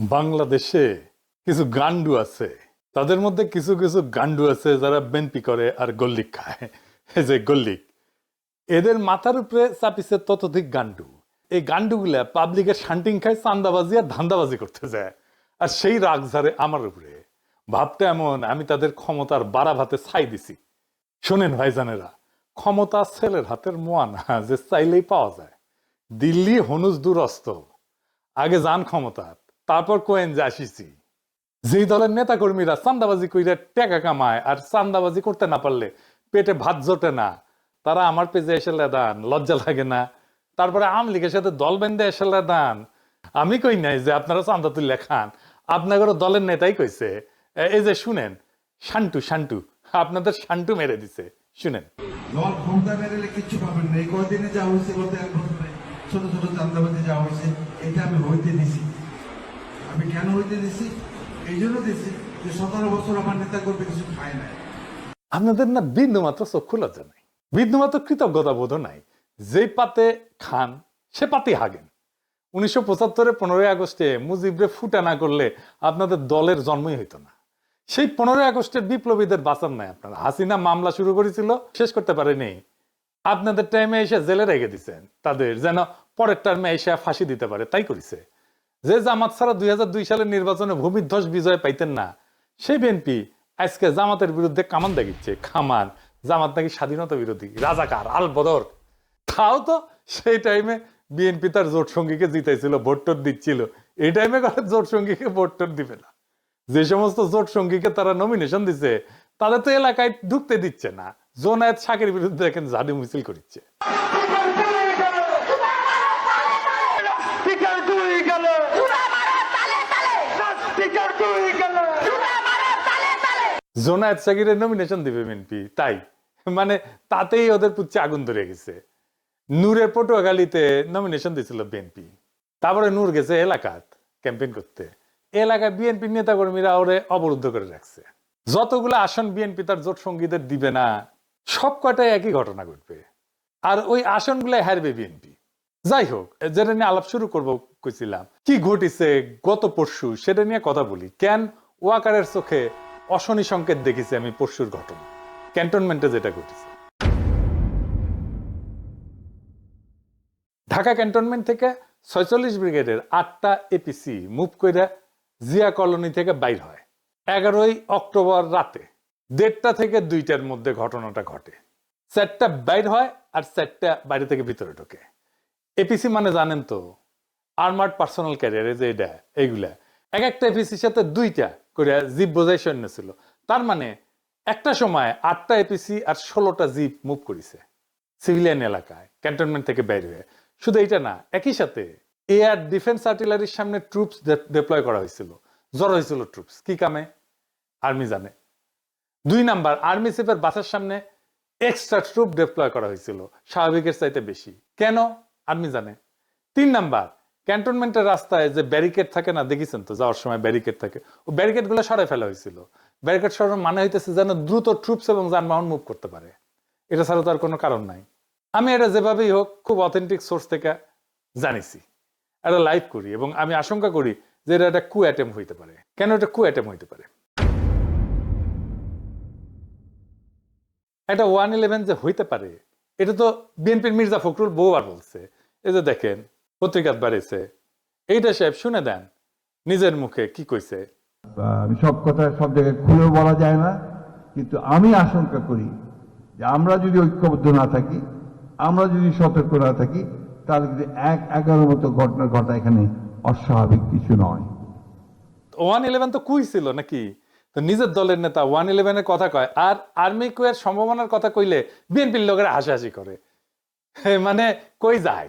বাংলাদেশে কিছু গান্ডু আছে। তাদের মধ্যে কিছু কিছু গান্ডু আছে যারা বেনপি করে আর গল্লিক খায়। যে গল্লিক এদের মাথার উপরে চাপিছে ততোধিক গান্ডু এই গান্ডুগুলা পাবলিকের শান্টিং খায়, চান্দাবাজি আর ধান্দাবাজি করতে যায়। আর সেই রাগ ঝাড়ে আমার উপরে। ভাবতে এমন, আমি তাদের ক্ষমতার বাড়া ভাতে ছাই দিছি। শোনেন ভাইজানেরা, ক্ষমতা ছেলের হাতের মোয়া না যে চাইলেই পাওয়া যায়। দিল্লি হনুজ দুরস্ত। আগে যান ক্ষমতার। তারপর কোয়েন যে আসিছি। যেই দলের নেতা কর্মীরা চান্দাবাজি কইরা টাকা কামায় আর চান্দাবাজি করতে না পারলে পেটে ভাত জোটে না। তারা আমার পেজে এসে লেদান, লজ্জা লাগে না। তারপরে আম লীগের সাথে দল বেঁধে এসে লেদান। আমি কই নাই যে আপনারা চান্দা তুলে খান। আপনাদের দলের নেতাই কইছে। এই যে শুনেন, শান্টু শান্টু, আপনাদের শান্টু মেরে দিছে। শুনেন। দল কিচ্ছু পাবেন না। যা হয়েছে এক বছরে ছোট ছোট চান্দাবাজি যা হয়েছে, এটা আমি হইতে দিছি। আমি কেন হইতে দিছি? এই জন্য দিছি যে সতেরো বছর আমার নেতা করবে কিছু খায় নাই। আপনাদের না বিন্দু মাত্র চক্ষু লজ্জা নাই। বিন্দু মাত্র কৃতজ্ঞতা বোধ নাই। যে পাতে খান, সে পাতে হাগেন। উনিশশো পঁচাত্তরে পনেরোই আগস্টে মুজিবরে ফুটা না করলে আপনাদের দলের জন্মই হইতো না। সেই পনেরোই আগস্টের বিপ্লবীদের বাঁচান নাই আপনারা। হাসিনা মামলা শুরু করেছিল, শেষ করতে পারেনি। আপনাদের টাইমে এসে জেলে রেখে দিচ্ছেন তাদের যেন পরের টার্মে এসে ফাঁসি দিতে পারে, তাই করেছে। যে জামাত ছাড়া দুই সালের নির্বাচনে ভূমিধ্বস বিজয় পাইতেন না সেই বিএনপি আজকে জামাতের বিরুদ্ধে কামান দেখিচ্ছে। খামান জামাত নাকি স্বাধীনতা বিরোধী, রাজাকার আল বদর তাও তো সেই টাইমে বিএনপি তার জোট সঙ্গীকে জিতাইছিল, ভোট টোট দিচ্ছিল। এই টাইমে করে জোট সঙ্গীকে ভোট টোট দিবে না। যে সমস্ত জোট সঙ্গীকে তারা নমিনেশন দিছে, তাদের তো এলাকায় ঢুকতে দিচ্ছে না। জোনায়েত শাকের বিরুদ্ধে এখন ঝাড়ু মিছিল করছে স্পিকার দুই গেল স্পিকার দুই গেল জোনায়েত সাকিরের নমিনেশন দিবে বিএনপি তাই। মানে তাতেই ওদের পুচ্ছে আগুন ধরে গেছে। নূরের পটুয়াখালীতে নমিনেশন দিয়েছিল বিএনপি তারপরে নূর গেছে এলাকাত ক্যাম্পেইন করতে। এলাকায় বিএনপি নেতাকর্মীরা ওরে অবরুদ্ধ করে রাখছে। যতগুলো আসন বিএনপি তার জোট সঙ্গীদের দিবে না, সব কটাই একই ঘটনা ঘটবে। আর ওই আসনগুলো হারবে বিএনপি যাই হোক, যেটা নিয়ে আলাপ শুরু করব কইছিলাম, কি ঘটিছে গত পরশু সেটা নিয়ে কথা বলি। কেন ওয়াকারের চোখে অশনি সংকেত দেখেছি আমি পরশুর ঘটনা। ক্যান্টনমেন্টে যেটা ঘটেছে। ঢাকা ক্যান্টনমেন্ট থেকে ছয়চল্লিশ ব্রিগেডের আটটা এপিসি মুভ করে জিয়া কলোনি থেকে বাইর হয়। এগারোই অক্টোবর রাতে দেড়টা থেকে দুইটার মধ্যে ঘটনাটা ঘটে। চারটা বাইর হয় আর চারটা বাইরে থেকে ভিতরে ঢোকে। এপিসি মানে জানেন তো, আর্মার্ড পার্সোনাল ক্যারিয়ারে যে এটা, এইগুলা। এক একটা এপিসির সাথে দুইটা করে জিপ বোঝাই সৈন্য ছিল তার মানে একটা সময় আটটা এপিসি আর ষোলোটা জিপ মুভ করেছে সিভিলিয়ান এলাকায়, ক্যান্টনমেন্ট থেকে বের হয়ে। শুধু এটা না, একই সাথে এয়ার ডিফেন্স আর্টিলারির সামনে ট্রুপস ডিপ্লয় করা হয়েছিল। জড়ো হয়েছিল ট্রুপস, কি কামে? আর্মি জানে। দুই নাম্বার, আর্মি চিফের বাসার সামনে এক্সট্রা ট্রুপ ডিপ্লয় করা হয়েছিল, স্বাভাবিকের চাইতে বেশি। কেন? আর্মি জানে। তিন নাম্বার ক্যান্টনমেন্টের রাস্তায় যে ব্যারিকেড থাকে না, দেখেছেন তো, যাওয়ার সময় ব্যারিকেড থাকে। ও ব্যারিকেডগুলো সরাই ফেলা হয়েছিল। ব্যারিকেড সরানোর মানে হইতেছে যেন দ্রুত ট্রুপস এবং যানবাহন মুভ করতে পারে। এটা ছাড়া তো আর কোনো কারণ নাই। আমি এটা যেভাবেই হোক, খুব অথেন্টিক সোর্স থেকে জানিছি। এটা লাইভ করি এবং আমি আশঙ্কা করি যে এটা একটা কু অ্যাটেম্প হইতে পারে। কেন এটা কু অ্যাটেম্প হইতে পারে? একটা ওয়ান ইলেভেন যে হইতে পারে, এটা তো বিএনপির মির্জা ফখরুল বহুবার বলছে। এই যে দেখেন পত্রিকাত বাড়িছে এইটা সাহেব শুনে দেন নিজের মুখে কি কইছে? সব কথা সব জায়গায় খুলেও বলা যায় না কিন্তু আমি আশঙ্কা করি যে আমরা যদি ঐক্যবদ্ধ না থাকি আমরা যদি সতর্ক না থাকি তাহলে কিন্তু এক এগারো মতো ঘটনা ঘটা এখানে অস্বাভাবিক কিছু নয়। ওয়ান ইলেভেন তো কুই ছিল নাকি? তো নিজের দলের নেতা ওয়ান ইলেভেনের কথা কয় আর আর্মি কুয়ের সম্ভাবনার কথা কইলে বিএনপির লোকেরা হাসাহাসি করে। মানে কই যায়?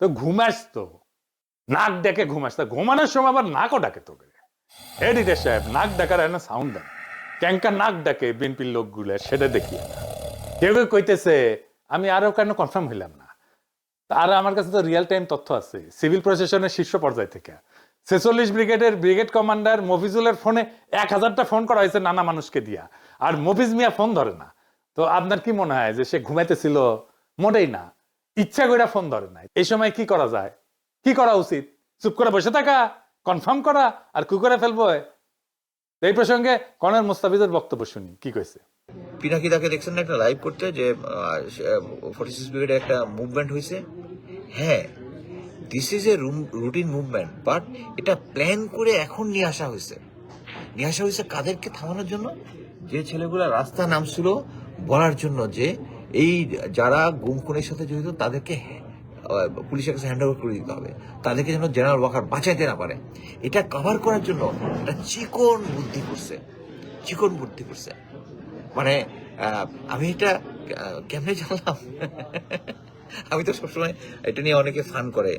তো ঘুমাস তো নাক ডেকে ঘুমাস। ঘুমানোর সময় আবার নাকও ডাকে তোকে। এডিটার সাহেব নাক ডাকার একটা সাউন্ড দেন। ক্যাঙ্কা নাক ডাকে বিএনপির লোকগুলো, সেটা দেখি কেউ কেউ কইতেছে, আমি আরও কেন কনফার্ম হইলাম না? আর আমার কাছে তো রিয়েল টাইম তথ্য আছে। সিভিল প্রশাসনের শীর্ষ পর্যায় থেকে। ছেচল্লিশ ব্রিগেডের ব্রিগেড কমান্ডার মফিজুলের ফোনে এক হাজারটা ফোন করা হয়েছে নানা মানুষকে দিয়া। আর মফিজ মিয়া ফোন ধরে না। তো আপনার কি মনে হয় যে সে ঘুমাইতেছিল? মোটেই না। ইচ্ছা করে ফোন ধরে নাই। এই সময় কি করা যায়? কি করা উচিত? চুপ করে বসে থাকা কনফার্ম করা আর কি করে ফেলব এই প্রসঙ্গে কর্নেল মুস্তাফিজের বক্তব্য শুনি, কি কইছে? পিনাকি তাকে দেখছেন না একটা লাইভ করতে যে ফর্টি সিক্স ব্রিগেডে একটা মুভমেন্ট হয়েছে হ্যাঁ this is a routine movement but এটা প্ল্যান করে এখন নিয়ে আসা হয়েছে নিয়ে আসা হয়েছে কাদেরকে থামানোর জন্য? যে ছেলেগুলো রাস্তা নামছিল বলার জন্য যে এই যারা গুম খুনের সাথে জড়িত, তাদেরকে পুলিশের কাছে হ্যান্ড ওভার করে দিতে হবে। তাদেরকে যেন জেনারেল ওয়াকার বাঁচাইতে না পারে। এটা কভার করার জন্য একটা চিকন বুদ্ধি করছে। চিকন বুদ্ধি করছে। মানে আমি এটা কেমনে জানলাম? আমি তো সবসময় এটা নিয়ে অনেকে ফান করে।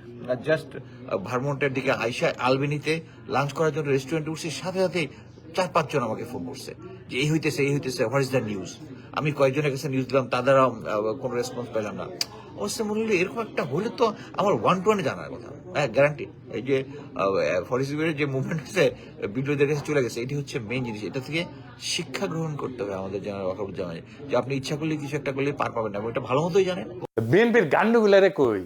জাস্ট ভারমন্টের দিকে আইসা আলবেনিতে লাঞ্চ করার জন্য রেস্টুরেন্টে উঠছি, সাথে সাথে চার পাঁচজন আমাকে ফোন করছে যে, এই হইতেছে এই হইতেছে হোয়াট ইজ দ্য নিউজ আমি কয়েকজনের কাছে নিউজ দিলাম, তাদেরও কোনো রেসপন্স পেলাম না। অবশ্য মনে হলো এরকম একটা হলে তো আমার ওয়ান টু ওয়ানে জানার কথা। হ্যাঁ গ্যারান্টি এই যে ফরেস্টের যে মুভমেন্ট হচ্ছে বিদ্রোহীদের কাছে চলে গেছে, এটি হচ্ছে মেইন জিনিস। এটা থেকে শিক্ষা গ্রহণ করতে হবে আমাদের জেনারেল ওয়াকারুজ্জামান যে আপনি ইচ্ছা করলে কিছু একটা করলে পার পাবেন না এটা ভালো মতোই জানেন। বিএনপির গান্ডুগুলারে কই?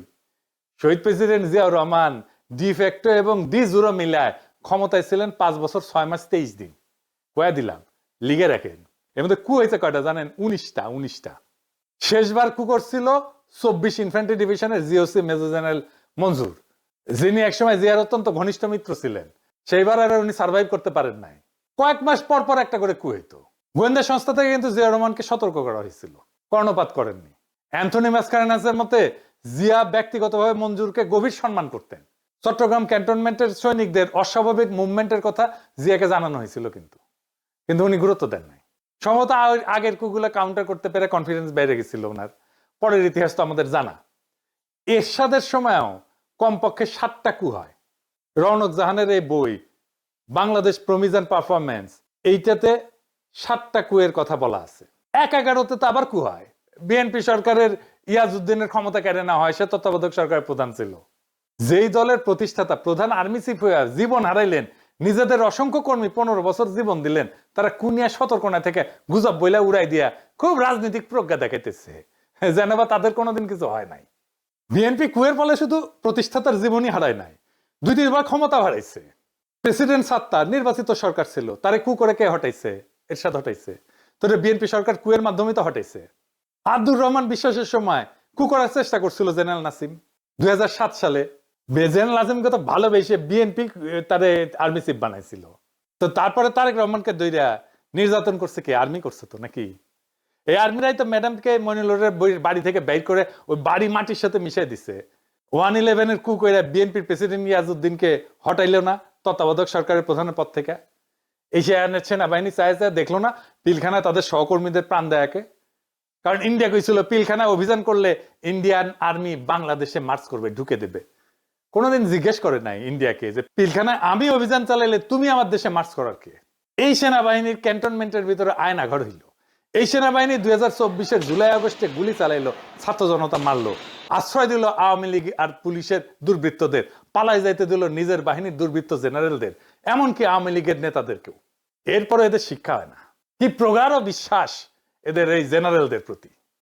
শহীদ president Ziaur Rahman de facto এবং ডি জুরো মিলায় ক্ষমতায় ছিলেন পাঁচ বছর ছয় মাস তেইশ দিন। কয়া দিলাম, লিগে রাখেন। এর মধ্যে কু হয়েছে কয়টা জানেন? উনিশটা উনিশটা। শেষবার কু করছিল চব্বিশ ইনফ্যান্ট্রি ডিভিশনের জিওসি মেজর জেনারেল মঞ্জুর, যিনি একসময় জিয়ার অত্যন্ত ঘনিষ্ঠ মিত্র ছিলেন। সেইবার আর উনি সার্ভাইভ করতে পারেন নাই। কয়েক মাস পর পর একটা করে কু হইতো। গোয়েন্দা সংস্থা থেকে কিন্তু জিয়া রহমানকে সতর্ক করা হয়েছিল। কর্ণপাত করেননি। অ্যান্থনি ম্যাসকারেনাসের মতে জিয়া ব্যক্তিগতভাবে মঞ্জুরকে গভীর সম্মান করতেন। চট্টগ্রাম ক্যান্টনমেন্টের সৈনিকদের অস্বাভাবিক মুভমেন্টের কথা জিয়াকে জানানো হয়েছিল কিন্তু। কিন্তু উনি গুরুত্ব দেন নাই। সম্ভবত আগের কুগুলা কাউন্টার করতে পেরে কনফিডেন্স বেড়ে গেছিল ওনার। পরের ইতিহাস তো আমাদের জানা। এরশাদের সময়ও কমপক্ষে সাতটা কু হয়। রৌনক জাহানের এই বই, বাংলাদেশ প্রমিজান পারফরমেন্স এইটাতে সাতটা কুয়ের কথা বলা আছে। এক এগারোতে তো আবার কু হয়। বিএনপি সরকারের ইয়াজউদ্দিনের ক্ষমতা কেড়ে না হয়, সে তত্ত্বাবধায়ক সরকারের প্রধান ছিল। যেই দলের প্রতিষ্ঠাতা, প্রধান আর্মি চিফ হয়ে জীবন হারাইলেন, নিজেদের অসংখ্য কর্মী পনেরো বছর জীবন দিলেন, তারা কুনিয়া সতর্কনা থেকে গুজব বইলা উড়াই দিয়া খুব রাজনৈতিক প্রজ্ঞা দেখাইতেছে। যেন বা তাদের কোনোদিন কিছু হয় নাই। বিএনপি কুয়ের ফলে শুধু প্রতিষ্ঠাতার জীবনই হারায় নাই দুই তিনবার ক্ষমতা হারাইছে। প্রেসিডেন্ট সাত্তার নির্বাচিত সরকার ছিল, তারে কু করে কে হটাইছে? এরশাদ হটাইছে। তোরে বিএনপি সরকার কুয়ের মাধ্যমে তো হটাইছে। আব্দুর রহমান বিশ্বাসের সময় কু করার চেষ্টা করছিল জেনারেল নাসিম। দুই হাজার সাত সালে জেনারেল নাসিমকে তো ভালোবেসে বিএনপি তারে আর্মি চিফ বানাইছিল। তো তারপরে তারেক রহমানকে দইরা নির্যাতন করছে কি? আর্মি করছে তো নাকি? এই আর্মিরাই তো ম্যাডামকে মনিলরের বাড়ি থেকে বের করে ওই বাড়ি মাটির সাথে মিশিয়ে দিছে। ওয়ান ইলেভেনের কু কইরা বিএনপির প্রেসিডেন্ট ইয়াজউদ্দিনকে হটাইলো না তত্ত্বাবধায়ক সরকারের প্রধানের পদ থেকে। সে সেনাবাহিনী চাইছে দেখল না পিলখানায় তাদের সহকর্মীদের প্রাণ দেয়াকে। কারণ ইন্ডিয়া কইছিল, পিলখানায় অভিযান করলে ইন্ডিয়ান আর্মি বাংলাদেশে মার্চ করবে, ঢুকে দেবে। কোনোদিন জিজ্ঞেস করে নাই ইন্ডিয়াকে যে, পিলখানায় আমি অভিযান চালাইলে তুমি আমার দেশে মার্চ করার কে? এই সেনাবাহিনীর ক্যান্টনমেন্টের ভিতরে আয়নাঘর হইল। এই সেনাবাহিনী দুই হাজার চব্বিশের জুলাই আগস্টে গুলি চালাইলো, ছাত্র জনতা মারলো, আশ্রয় দিল আওয়ামী লীগ আর পুলিশের দুর্বৃত্তদের, পালাই যাইতে দিল নিজের বাহিনীর দুর্বৃত্ত জেনারেলদের, এমনকি আওয়ামী লীগের নেতাদেরকেও। এরপরে এদের শিক্ষা হয় না। কি প্রগাঢ় বিশ্বাস! এদের এই জেনারেলদের প্রতি।